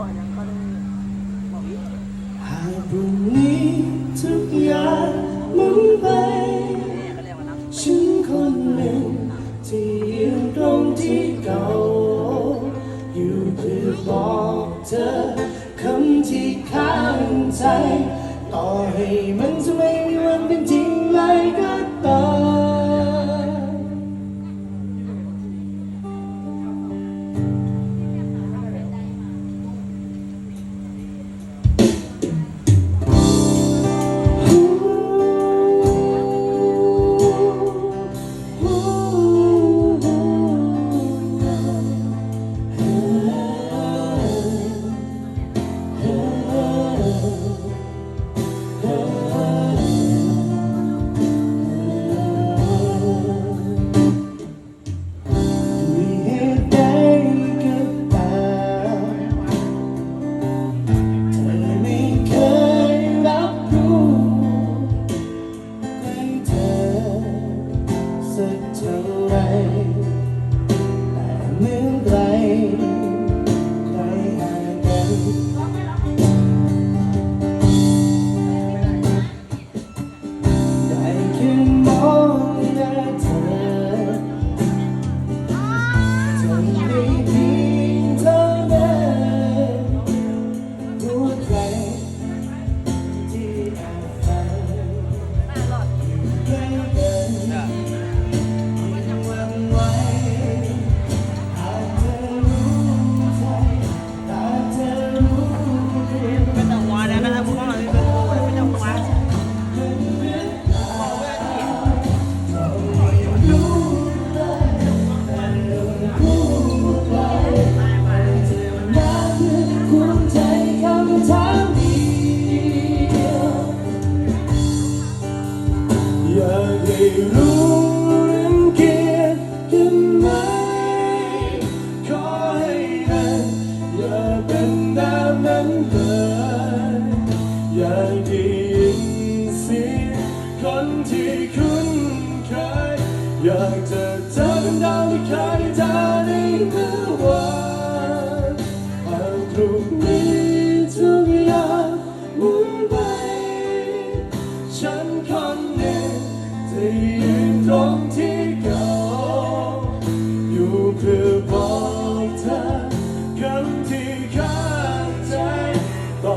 อะยังก็เลยบอกหากพรุ่งนี้ทุกอย่างมุนไป แม่ก็เรียกว่านับฉันคนหนึ่งที่ยืนตรงที่เก่า อยู่เพื่อบอกเธอคำที่ค้างใจ ต่อให้มัน อยากให้รู้รังเกียจกันไหมขอให้มันอย่าเป็นแบบนั้นเลยอยากได้ยินเสียงคนที่คุ้นเคยอยากจะเจอเป็นดาวที่เคยเจอในเมือ ตรงที่เก่าอยู่เพื่อบอกเธอคำที่ข้างใจต่อ